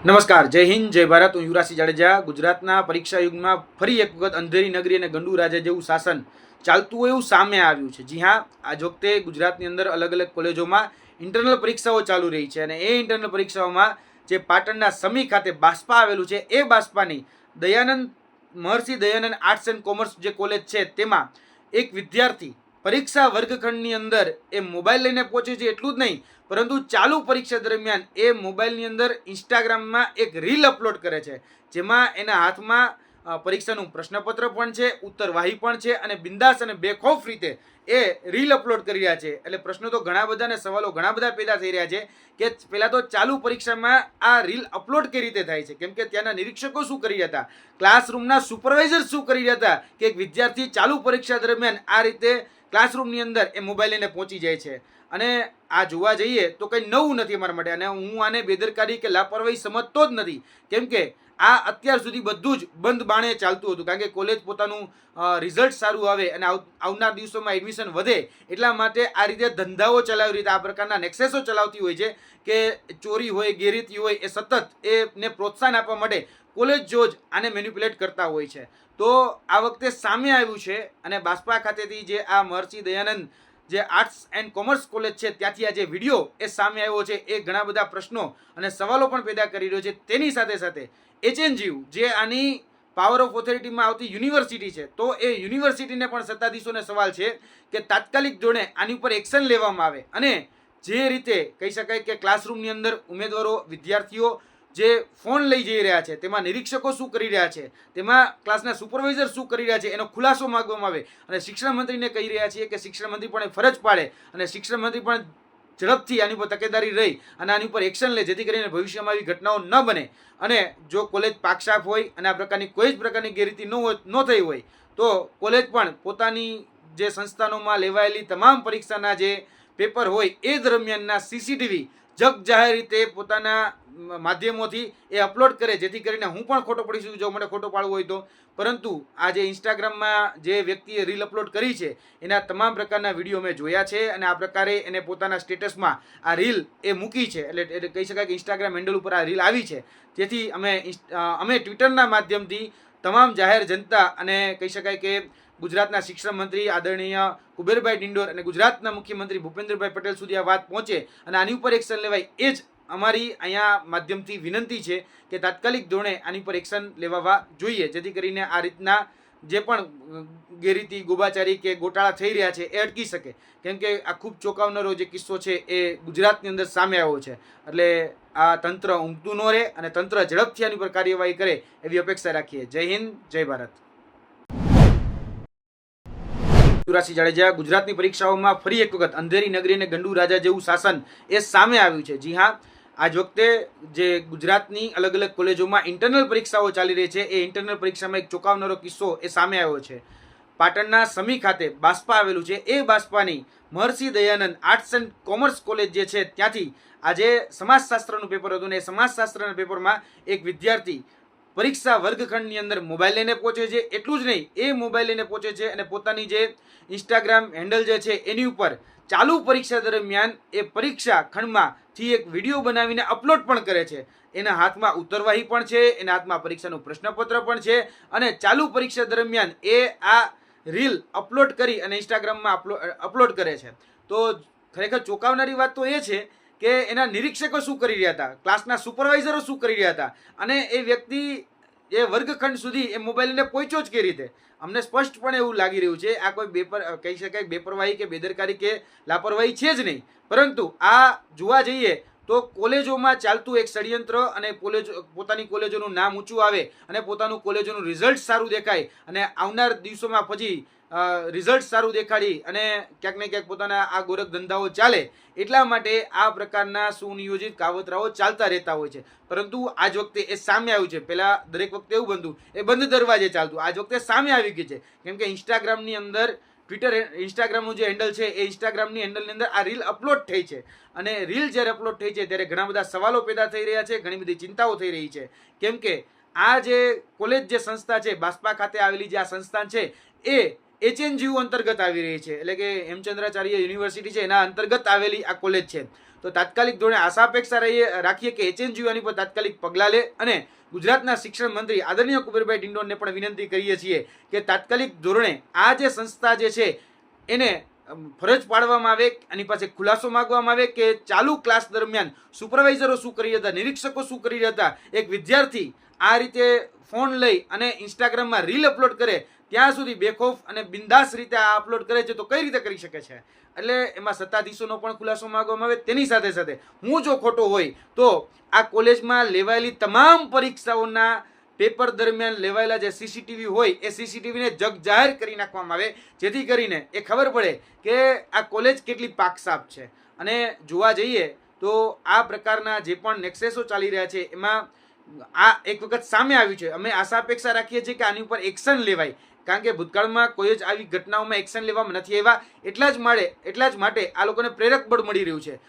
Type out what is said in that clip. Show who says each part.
Speaker 1: નમસ્કાર, જય હિન્દ, જય ભારત. હું યુવરાજસિંહ જાડેજા. ગુજરાતના પરીક્ષા યુગમાં ફરી એક વખત અંધેરી નગરી અને ગંડુ રાજા જેવું શાસન ચાલતું હોય એવું સામે આવ્યું છે. જી હા, આજ વખતે ગુજરાતની અંદર અલગ અલગ કોલેજોમાં ઇન્ટરનલ પરીક્ષાઓ ચાલુ રહી છે અને એ ઇન્ટરનલ પરીક્ષાઓમાં જે પાટણના સમી ખાતે બાસ્પા આવેલું છે, એ બાસ્પાની Dayanand Maharshi Dayanand arts and commerce જે કોલેજ છે, તેમાં એક વિદ્યાર્થી પરીક્ષા વર્ગખંડની અંદર એ મોબાઈલ લઈને પહોંચે છે એટલું જ નહીં, પરંતુ ચાલુ પરીક્ષા દરમિયાન એ મોબાઈલની અંદર ઇન્સ્ટાગ્રામમાં એક રીલ અપલોડ કરે છે, જેમાં એના હાથમાં પરીક્ષાનું પ્રશ્નપત્ર પણ છે, ઉત્તરવાહી પણ છે અને બિંદાસ અને બેખોફ રીતે એ રીલ અપલોડ કરી રહ્યા છે. એટલે પ્રશ્નો તો ઘણા બધા અને સવાલો ઘણા બધા પેદા થઈ રહ્યા છે કે પહેલાં તો ચાલુ પરીક્ષામાં આ રીલ અપલોડ કઈ રીતે થાય છે? કેમ કે ત્યાંના નિરીક્ષકો શું કરી રહ્યા હતા? ક્લાસરૂમના સુપરવાઇઝર શું કરી રહ્યા હતા કે એક વિદ્યાર્થી ચાલુ પરીક્ષા દરમિયાન આ રીતે ક્લાસરૂમની અંદર એ મોબાઈલ લઈને પહોંચી જાય છે. અને આ જોવા જઈએ તો કંઈ નવું નથી અમારા માટે. અને હું આને બેદરકારી કે લાપરવાહી સમજતો જ નથી. કેમ કે આ અત્યાર સુધી બધું જ બંધ બાણે ચાલતું હતું. કારણ કે કોલેજ પોતાનું રિઝલ્ટ સારું આવે અને આવ- આવનાર દિવસોમાં એડમિશન વધે, એટલા માટે આ રીતે ધંધાઓ ચલાવી રીતે, આ પ્રકારના નેક્સેસો ચલાવતી હોય છે કે ચોરી હોય, ગેરરીતિ હોય, એ સતત એને પ્રોત્સાહન આપવા માટે કોલેજ જો જ આને મેન્યુપ્યુલેટ કરતા હોય છે. તો આ વખતે સામે આવ્યું છે અને બાસ્પા ખાતેથી જે આ મહર્ષિ દયાનંદ જે આર્ટ્સ એન્ડ કોમર્સ કોલેજ છે, ત્યાંથી આ જે વીડિયો એ સામે આવ્યો છે, એ ઘણા બધા પ્રશ્નો અને સવાલો પણ પેદા કરી રહ્યો છે. તેની સાથે સાથે એચએનજીયુ, જે આની પાવર ઓફ ઓથોરિટીમાં આવતી યુનિવર્સિટી છે, તો એ યુનિવર્સિટીને પણ સત્તાધીશોને સવાલ છે કે તાત્કાલિક ધોરણે આની ઉપર એક્શન લેવામાં આવે. અને જે રીતે કહી શકાય કે ક્લાસરૂમની અંદર ઉમેદવારો, વિદ્યાર્થીઓ જે ફોન લઈ જઈ રહ્યા છે, તેમાં નિરીક્ષકો શું કરી રહ્યા છે, તેમાં ક્લાસના સુપરવાઇઝર શું કરી રહ્યા છે, એનો ખુલાસો માગવામાં આવે. અને શિક્ષણ મંત્રીને કહી રહ્યા છીએ કે શિક્ષણ મંત્રી પણ ફરજ પાડે અને શિક્ષણ મંત્રી પણ ઝડપથી આની ઉપર તકેદારી રહી અને આની ઉપર એક્શન લે, જેથી કરીને ભવિષ્યમાં આવી ઘટનાઓ ન બને. અને જો કોલેજ પાકશાપ હોય અને આ પ્રકારની કોઈ જ પ્રકારની ગેરરીતિ ન હોય, ન થઈ હોય, તો કોલેજ પણ પોતાની જે સંસ્થાનોમાં લેવાયેલી તમામ પરીક્ષાના જે પેપર હોય, એ દરમિયાનના સીસીટીવી જગ જાહેર રીતે પોતાના માધ્યમોથી એ અપલોડ કરે, જેથી કરીને હું પણ ખોટો પડી શકું, જો મને ખોટો પાડવો હોય તો. પરંતુ આ જે ઇન્સ્ટાગ્રામમાં જે વ્યક્તિએ રીલ અપલોડ કરી છે, એના તમામ પ્રકારના વીડિયો મેં જોયા છે અને આ પ્રકારે એને પોતાના સ્ટેટસમાં આ રીલ એ મૂકી છે. એટલે એટલે કહી શકાય કે ઇન્સ્ટાગ્રામ હેન્ડલ ઉપર આ રીલ આવી છે. જેથી અમે અમે ટ્વિટરના માધ્યમથી તમામ જાહેર જનતા અને કહી શકાય કે ગુજરાતના શિક્ષણ મંત્રી આદરણીય કુબેરભાઈ ડિંડોર અને ગુજરાતના મુખ્યમંત્રી ભૂપેન્દ્રભાઈ પટેલ સુધી આ વાત પહોંચે અને આની ઉપર એક્શન લેવાય એ જ અમારી અહીંયા માધ્યમથી વિનંતી છે કે તાત્કાલિક ધોરણે આની પર એક્શન લેવાવા જોઈએ. જેથી કરીને આ રીતના જે પણ ગેરરીતિ, ગોબાચારી કે ગોટાળા થઈ રહ્યા છે એ અટકી શકે. કેમ કે આ ખૂબ ચોંકાવનારો જે કિસ્સો છે એ ગુજરાતની અંદર સામે આવ્યો છે. એટલે આ તંત્ર ઊંઘતું ન રહે અને તંત્ર ઝડપથી આની પર કાર્યવાહી કરે એવી અપેક્ષા રાખીએ. જય હિન્દ, જય ભારત. યુવરાજસિંહ જાડેજા ગુજરાતની પરીક્ષાઓમાં ફરી એક વખત અંધેરી નગરી અને ગંડુ રાજા જેવું શાસન એ સામે આવ્યું છે. જી હા આજ વખતે જે ગુજરાતની અલગ અલગ કોલેજોમાં ઇન્ટરનલ પરીક્ષાઓ ચાલી રહી છે, એ ઇન્ટરનલ પરીક્ષામાં એક ચોંકાવનારો કિસ્સો એ સામે આવ્યો છે. પાટણના સમી ખાતે બાસ્પા આવેલું છે. એ બાસ્પાની Maharshi Dayanand arts and commerce college જે છે, ત્યાંથી આજે સમાજશાસ્ત્રનું પેપર હતું ને એ સમાજશાસ્ત્રના પેપરમાં એક વિદ્યાર્થી પરીક્ષા વર્ગખંડની અંદર મોબાઈલ લઈને પહોંચે છે. એટલું જ નહીં, એ મોબાઈલ લઈને પહોંચે છે અને પોતાની જે ઇન્સ્ટાગ્રામ હેન્ડલ જે છે, એની ઉપર ચાલુ પરીક્ષા દરમિયાન એ પરીક્ષા ખંડમાંથી એક વીડિયો બનાવીને અપલોડ પણ કરે છે. એના હાથમાં ઉત્તરવાહી પણ છે, એના હાથમાં પરીક્ષાનું પ્રશ્નપત્ર પણ છે અને ચાલુ પરીક્ષા દરમિયાન એ આ રીલ અપલોડ કરી અને ઇન્સ્ટાગ્રામમાં અપલોડ કરે છે. તો ખરેખર ચોંકાવનારી વાત તો એ છે કે એના નિરીક્ષકો શું કરી રહ્યા હતા? ક્લાસના સુપરવાઇઝરો શું કરી રહ્યા હતા? અને એ વ્યક્તિ એ વર્ગખંડ સુધી એ મોબાઈલને પહોંચ્યો જ કઈ રીતે? અમને સ્પષ્ટપણે એવું લાગી રહ્યું છે, આ કોઈ બેપર, કહી શકાય બેપરવાહી કે બેદરકારી કે લાપરવાહી છે જ નહીં. પરંતુ આ જોવા જઈએ તો કોલેજોમાં ચાલતું એક ષડયંત્ર અને કોલેજ, પોતાની કોલેજોનું નામ ઊંચું આવે અને પોતાનું કોલેજોનું રિઝલ્ટ સારું દેખાય અને આવનાર દિવસોમાં પછી રિઝલ્ટ સારું દેખાડી અને ક્યાંક ને ક્યાંક પોતાના આ ગોરખ ધંધાઓ ચાલે એટલા માટે આ પ્રકારના સુનિયોજિત કાવતરાઓ ચાલતા રહેતા હોય છે. પરંતુ આજ વખતે એ સામે આવ્યું છે. પહેલાં દરેક વખતે એવું બનતું, એ બંધ દરવાજે ચાલતું. આજ વખતે સામે આવી ગઈ છે. કેમ કે ઇન્સ્ટાગ્રામની અંદર ટ્વિટર ઇન્સ્ટાગ્રામનું જે હેન્ડલ છે, એ ઇન્સ્ટાગ્રામની હેન્ડલની અંદર આ રીલ અપલોડ થઈ છે. અને રીલ જ્યારે અપલોડ થઈ છે, ત્યારે ઘણા બધા સવાલો પેદા થઈ રહ્યા છે, ઘણી બધી ચિંતાઓ થઈ રહી છે. કેમ કે આ જે કોલેજ જે સંસ્થા છે, બાસ્પા ખાતે આવેલી જે આ સંસ્થાન છે, એ એચએનજીયુ અંતર્ગત આવી રહી છે. એટલે કે હેમચંદ્રાચાર્ય યુનિવર્સિટી છે, એના અંતર્ગત આવેલી આ કોલેજ છે. તો તાત્કાલિક ધોરણે આશા અપેક્ષા રહીએ, રાખીએ કે એચએનજીયુ આની પર તાત્કાલિક પગલાં લે અને ગુજરાતના શિક્ષણ મંત્રી આદરણીય કુબેરભાઈ ડિંડોરને પણ વિનંતી કરીએ છીએ કે તાત્કાલિક ધોરણે આ જે સંસ્થા જે છે, એને ફરજ પાડવામાં આવે, એની પાસે ખુલાસો માગવામાં આવે કે ચાલુ ક્લાસ દરમિયાન સુપરવાઇઝરો શું કરી રહ્યા હતા, નિરીક્ષકો શું કરી રહ્યા હતા, એક વિદ્યાર્થી આ રીતે ફોન લઈ અને ઇન્સ્ટાગ્રામમાં રીલ અપલોડ કરે ત્યાં સુધી બેખોફ અને બિંદાસ રીતે આ અપલોડ કરે છે તો કઈ રીતે કરી શકે છે? એટલે એમાં સત્તાધીશોનો પણ ખુલાસો માગવામાં આવે, તેની સાથે સાથે હું જો ખોટો હોય તો આ કોલેજમાં લેવાયેલી તમામ પરીક્ષાઓના પેપર દરમિયાન લેવાયેલા જે સીસીટીવી હોય, એ સીસીટીવીને જગ જાહેર કરી નાખવામાં આવે, જેથી કરીને એ ખબર પડે કે આ કોલેજ કેટલી પાકસાપ છે. અને જોવા જઈએ તો આ પ્રકારના જે પણ નેક્સેસો ચાલી રહ્યા છે, એમાં આ એક વખત સામે આવ્યું છે. અમે આશા અપેક્ષા રાખીએ છીએ કે આની ઉપર એક્શન લેવાય. કારણ કે ભૂતકાળમાં કોઈ જ આવી ઘટનાઓમાં એક્શન લેવામાં નથી આવ્યા. એટલા જ માટે એટલા જ માટે આ લોકોને પ્રેરક બળ મળી રહ્યું છે.